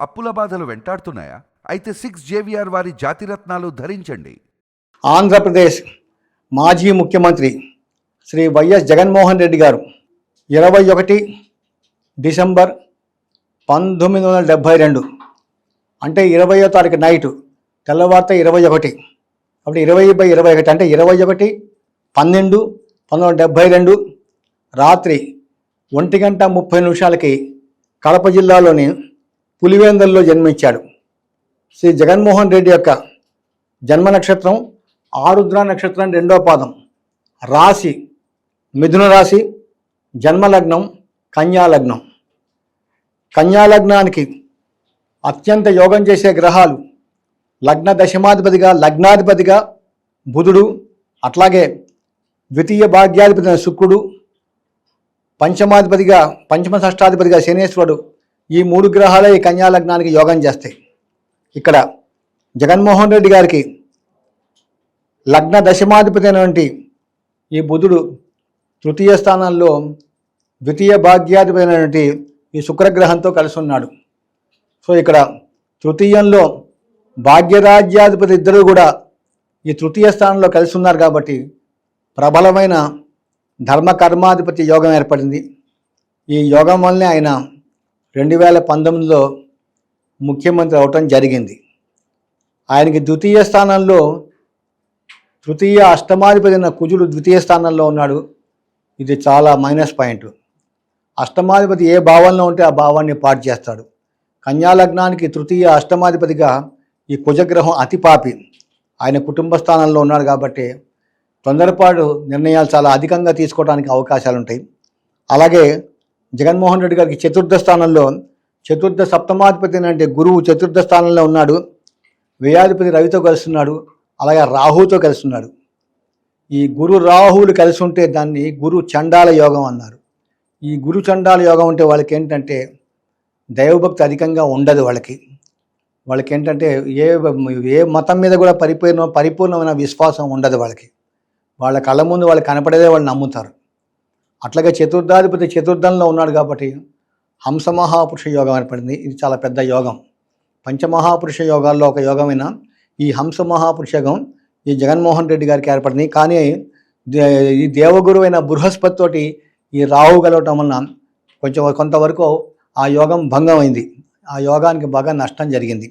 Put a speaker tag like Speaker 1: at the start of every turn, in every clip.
Speaker 1: అప్పుల బాధలు వెంటాడుతున్నాయా? అయితే సిక్స్ జేవిఆర్ వారి జాతిరత్నాలు ధరించండి.
Speaker 2: ఆంధ్రప్రదేశ్ మాజీ ముఖ్యమంత్రి శ్రీ వైఎస్ జగన్మోహన్ రెడ్డి గారు ఇరవై ఒకటి డిసెంబర్ పంతొమ్మిది వందల డెబ్భై రెండు అంటే ఇరవయో తారీఖు నైటు తెల్లవారితే ఇరవై ఒకటి అప్పుడు ఇరవై బై ఇరవై ఒకటి అంటే ఇరవై ఒకటి పన్నెండు పంతొమ్మిది వందల డెబ్భై రెండు రాత్రి ఒంటి గంట ముప్పై నిమిషాలకి కడప జిల్లాలోని పులివేందల్లో జన్మించాడు. శ్రీ జగన్మోహన్ రెడ్డి యొక్క జన్మ నక్షత్రం ఆరుద్ర నక్షత్రం రెండో పాదం. రాశి మిథున రాశి జన్మ లగ్నం కన్యాలగ్నానికి అత్యంత యోగం చేసే గ్రహాలు లగ్న దశమాధిపతిగా లగ్నాధిపతిగా బుధుడు అట్లాగే ద్వితీయ భాగ్యాధిపతి శుక్రుడు పంచమాధిపతిగా పంచమ షష్టాధిపతిగా శనేశ్వరుడు ఈ మూడు గ్రహాలే ఈ కన్యా లగ్నానికి యోగం చేస్తాయి. ఇక్కడ జగన్మోహన్ రెడ్డి గారికి లగ్న దశమాధిపతి అయినటువంటి ఈ బుధుడు తృతీయ స్థానంలో ద్వితీయ భాగ్యాధిపతి అయినటువంటి ఈ శుక్రగ్రహంతో కలిసి ఉన్నాడు. సో ఇక్కడ తృతీయంలో భాగ్యరాజ్యాధిపతి ఇద్దరు కూడా ఈ తృతీయ స్థానంలో కలిసి ఉన్నారు కాబట్టి ప్రబలమైన ధర్మ కర్మాధిపతి యోగం ఏర్పడింది. ఈ యోగం వల్లనే ఆయన రెండు వేల పంతొమ్మిదిలో ముఖ్యమంత్రి అవటం జరిగింది. ఆయనకి ద్వితీయ స్థానంలో తృతీయ అష్టమాధిపతి అయిన కుజుడు ద్వితీయ స్థానంలో ఉన్నాడు. ఇది చాలా మైనస్ పాయింట్. అష్టమాధిపతి ఏ భావంలో ఉంటే ఆ భావాన్ని పాటు చేస్తాడు. కన్యాలగ్నానికి తృతీయ అష్టమాధిపతిగా ఈ కుజగ్రహం అతి పాపి. ఆయన కుటుంబ స్థానంలో ఉన్నాడు కాబట్టి తొందరపాటు నిర్ణయాలు చాలా అధికంగా తీసుకోవడానికి అవకాశాలు ఉంటాయి అలాగే జగన్మోహన్ రెడ్డి గారికి చతుర్థ స్థానంలో చతుర్థ సప్తమాధిపతి అంటే గురువు చతుర్థ స్థానంలో ఉన్నాడు. వ్యయాధిపతి రవితో కలుస్తున్నాడు. అలాగే రాహుతో కలుస్తున్నాడు. ఈ గురు రాహువులు కలిసి ఉంటే దాన్ని గురు చండాల యోగం అన్నారు. ఈ గురు చండాల యోగం ఉంటే వాళ్ళకి ఏంటంటే దైవభక్తి అధికంగా ఉండదు వాళ్ళకి. వాళ్ళకి ఏంటంటే ఏ ఏ మతం మీద కూడా పరిపూర్ణ పరిపూర్ణమైన విశ్వాసం ఉండదు వాళ్ళకి. వాళ్ళ కళ్ళ ముందు వాళ్ళు కనపడేదే వాళ్ళు నమ్ముతారు. అట్లాగే చతుర్థాధిపతి చతుర్థంలో ఉన్నాడు కాబట్టి హంస మహాపురుష యోగం ఏర్పడింది ఇది చాలా పెద్ద యోగం. పంచమహాపురుష యోగాల్లో ఒక యోగమైన ఈ హంస మహాపురుష యోగం ఈ జగన్మోహన్ రెడ్డి గారికి ఏర్పడింది. కానీ ఈ దేవగురు అయిన బృహస్పతి తోటి ఈ రాహు కలవటం వలన కొంచెం కొంతవరకు ఆ యోగం భంగం అయింది. ఆ యోగానికి బాగా నష్టం జరిగింది.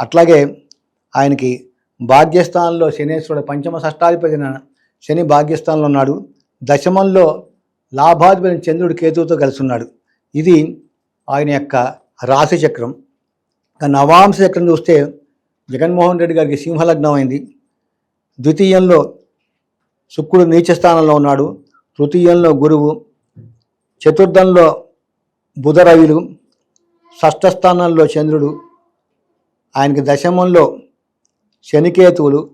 Speaker 2: అట్లాగే ఆయనకి భాగ్యస్థానంలో శనేశ్వరుడు పంచమ షష్టాధిపతి శని భాగ్యస్థానంలో ఉన్నాడు. దశమంలో లాభాధిపతి చంద్రుడు కేతువుతో కలిసి ఉన్నాడు. ఇది ఆయన యొక్క రాశి చక్రం. నవాంశ చక్రం చూస్తే జగన్మోహన్ రెడ్డి గారికి సింహలగ్నం అయింది. ద్వితీయంలో శుక్రుడు నీచ స్థానంలో ఉన్నాడు. తృతీయంలో గురువు. చతుర్థంలో బుధరవిలు షష్ఠ స్థానంలో చంద్రుడు. ఆయనకి దశమంలో శనికేతువులు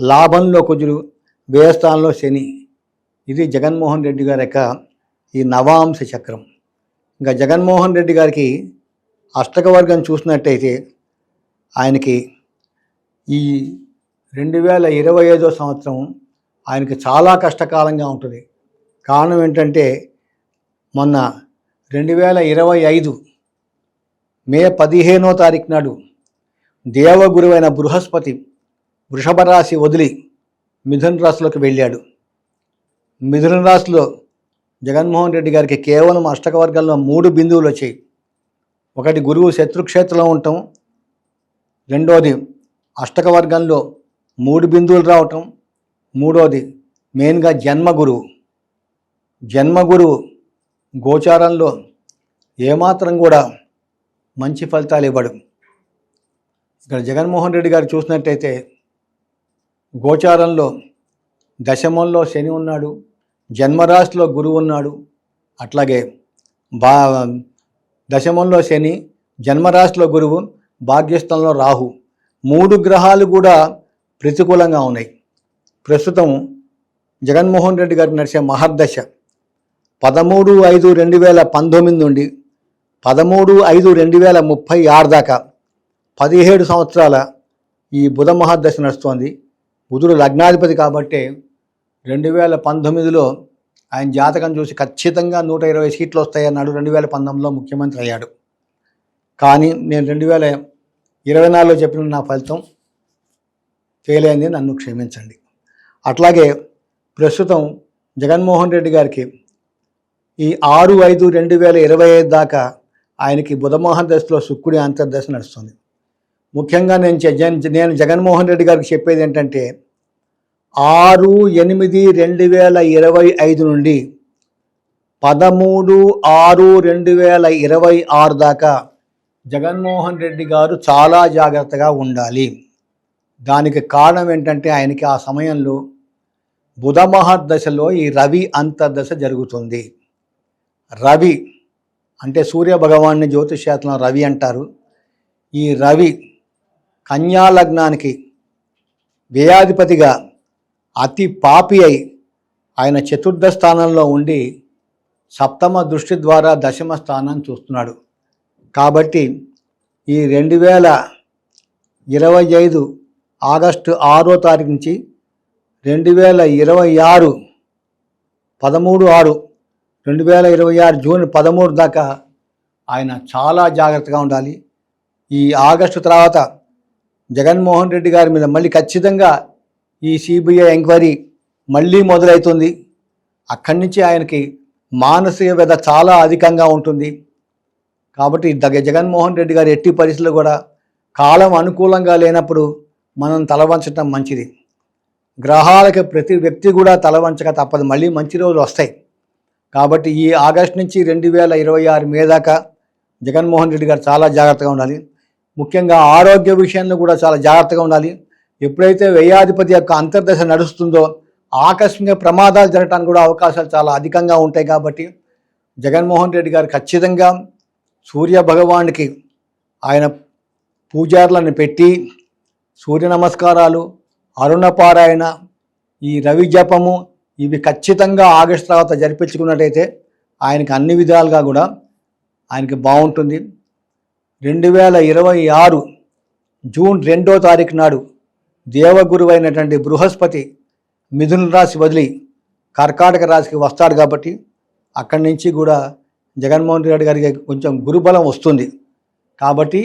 Speaker 2: లాభంలో కుజుడు. వ్యయస్థానంలో శని. ఇది జగన్మోహన్ రెడ్డి గారి యొక్క ఈ నవాంశ చక్రం. ఇంకా జగన్మోహన్ రెడ్డి గారికి అష్టకవర్గం చూసినట్టయితే ఆయనకి ఈ రెండు వేల ఇరవై ఐదో సంవత్సరం ఆయనకి చాలా కష్టకాలంగా ఉంటుంది. కారణం ఏంటంటే మొన్న రెండు వేల ఇరవై ఐదు మే పదిహేనో తారీఖు నాడు దేవగురువైన బృహస్పతి వృషభ రాశి వదిలి మిథున్ రాశిలోకి వెళ్ళాడు. మిథున రాశిలో జగన్మోహన్ రెడ్డి గారికి కేవలం అష్టకవర్గంలో మూడు బిందువులు వచ్చాయి. ఒకటి గురువు శత్రుక్షేత్రంలో ఉండటం రెండోది అష్టకవర్గంలో మూడు బిందువులు రావటం మూడోది మెయిన్గా జన్మ గురువు. జన్మ గురువు గోచారంలో ఏమాత్రం కూడా మంచి ఫలితాలు ఇవ్వడు. ఇక్కడ జగన్మోహన్ రెడ్డి గారు చూసినట్టయితే గోచారంలో దశమంలో శని ఉన్నాడు జన్మరాశిలో గురువు ఉన్నాడు. అట్లాగే బా దశమంలో శని జన్మరాశిలో గురువు భాగ్యస్థంలో రాహు మూడు గ్రహాలు కూడా ప్రతికూలంగా ఉన్నాయి. ప్రస్తుతం జగన్మోహన్ రెడ్డి గారికి నడిచే మహర్దశ పదమూడు ఐదు రెండు వేల పంతొమ్మిది నుండి పదమూడు ఐదు రెండు వేల ముప్పై ఆరు దాకా పదిహేడు సంవత్సరాల ఈ బుధ మహాదశ నడుస్తోంది. బుధుడు లగ్నాధిపతి కాబట్టే రెండు వేల పంతొమ్మిదిలో ఆయన జాతకం చూసి ఖచ్చితంగా నూట ఇరవై సీట్లు వస్తాయన్నాడు రెండు వేల పంతొమ్మిదిలో ముఖ్యమంత్రి అయ్యాడు. కానీ నేను రెండు వేల ఇరవై నాలుగులో చెప్పిన నా ఫలితం ఫెయిల్ నన్ను క్షమించండి. అట్లాగే ప్రస్తుతం జగన్మోహన్ రెడ్డి గారికి ఈ ఆరు ఐదు రెండు వేల ఇరవై ఐదు దాకా ఆయనకి బుధమోహన్ దశలో శుక్రుడి అంతర్దశ నడుస్తుంది. ముఖ్యంగా నేను నేను జగన్మోహన్ రెడ్డి గారికి చెప్పేది ఏంటంటే ఆరు ఎనిమిది రెండు వేల ఇరవై ఐదు నుండి పదమూడు ఆరు రెండు వేల ఇరవై ఆరు దాకా జగన్మోహన్ రెడ్డి గారు చాలా జాగ్రత్తగా ఉండాలి. దానికి కారణం ఏంటంటే ఆయనకి ఆ సమయంలో బుధ మహర్దశలో ఈ రవి అంతర్దశ జరుగుతుంది. రవి అంటే సూర్య భగవాన్ని జ్యోతిషశాస్త్రంలో రవి అంటారు. ఈ రవి కన్యా లగ్నానికి వ్యయాధిపతిగా అతి పాపి అయి ఆయన చతుర్థ స్థానంలో ఉండి సప్తమ దృష్టి ద్వారా దశమ స్థానం చూస్తున్నాడు. కాబట్టి ఈ రెండు వేల ఇరవై ఐదు ఆగస్టు ఆరో తారీఖు నుంచి రెండు వేల ఇరవై ఆరు పదమూడు ఆరు రెండు వేల ఇరవై ఆరు జూన్ పదమూడు దాకా ఆయన చాలా జాగ్రత్తగా ఉండాలి. ఈ ఆగస్టు తర్వాత జగన్మోహన్ రెడ్డి గారి మీద మళ్ళీ ఖచ్చితంగా ఈ సిబిఐ ఎంక్వైరీ మళ్ళీ మొదలవుతుంది అక్కడి నుంచి ఆయనకి మానసిక వ్యధ చాలా అధికంగా ఉంటుంది. కాబట్టి దగ్గ జగన్మోహన్ రెడ్డి గారు ఎట్టి పరిస్థితుల్లో కూడా కాలం అనుకూలంగా లేనప్పుడు మనం తలవంచటం మంచిది. గ్రహాలకి ప్రతి వ్యక్తి కూడా తలవంచక తప్పదు. మళ్ళీ మంచి రోజులు వస్తాయి. కాబట్టి ఈ ఆగస్ట్ నుంచి రెండు వేల ఇరవై ఆరు మే దాకా జగన్మోహన్ రెడ్డి గారు చాలా జాగ్రత్తగా ఉండాలి. ముఖ్యంగా ఆరోగ్య విషయంలో కూడా చాలా జాగ్రత్తగా ఉండాలి. ఎప్పుడైతే వ్యయాధిపతి యొక్క అంతర్దశ నడుస్తుందో ఆకస్మిక ప్రమాదాలు జరగడానికి కూడా అవకాశాలు చాలా అధికంగా ఉంటాయి కాబట్టి జగన్మోహన్ రెడ్డి గారు ఖచ్చితంగా సూర్య భగవానికి ఆయన పూజారులను పెట్టి సూర్య నమస్కారాలు అరుణపారాయణ ఈ రవి జపము ఇవి ఖచ్చితంగా ఆగస్టు తర్వాత జరిపించుకున్నట్టయితే ఆయనకి అన్ని విధాలుగా కూడా ఆయనకి బాగుంటుంది. రెండు వేల ఇరవై ఆరు జూన్ రెండో తారీఖు నాడు దేవగురువు అయినటువంటి బృహస్పతి మిథున రాశి వదిలి కర్కాటక రాశికి వస్తాడు కాబట్టి అక్కడి నుంచి కూడా జగన్మోహన్ రెడ్డి గారికి కొంచెం గురుబలం వస్తుంది. కాబట్టి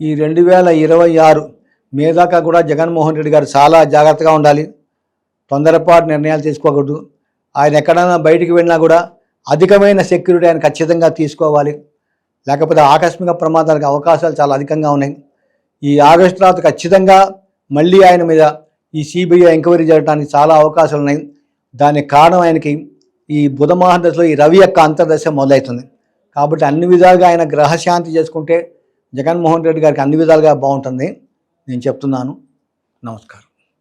Speaker 2: ఈ రెండు వేల ఇరవై ఆరు మే దాకా కూడా జగన్మోహన్ రెడ్డి గారు చాలా జాగ్రత్తగా ఉండాలి. తొందరపాటు నిర్ణయాలు తీసుకోకూడదు. ఆయన ఎక్కడైనా బయటికి వెళ్ళినా కూడా అధికమైన సెక్యూరిటీ ఆయన ఖచ్చితంగా తీసుకోవాలి. లేకపోతే ఆకస్మిక ప్రమాదాలకు అవకాశాలు చాలా అధికంగా ఉన్నాయి. ఈ ఆగస్టు తర్వాత ఖచ్చితంగా మళ్ళీ ఆయన మీద ఈ సిబిఐ ఎంక్వైరీ జరగడానికి చాలా అవకాశాలు ఉన్నాయి. దానికి కారణం ఆయనకి ఈ బుధ మహాదశలో ఈ రవి యొక్క అంతర్దశ మొదలవుతుంది. కాబట్టి అన్ని విధాలుగా ఆయన గ్రహశాంతి చేసుకుంటే జగన్మోహన్ రెడ్డి గారికి అన్ని విధాలుగా బాగుంటుంది. నేను చెప్తున్నాను. నమస్కారం.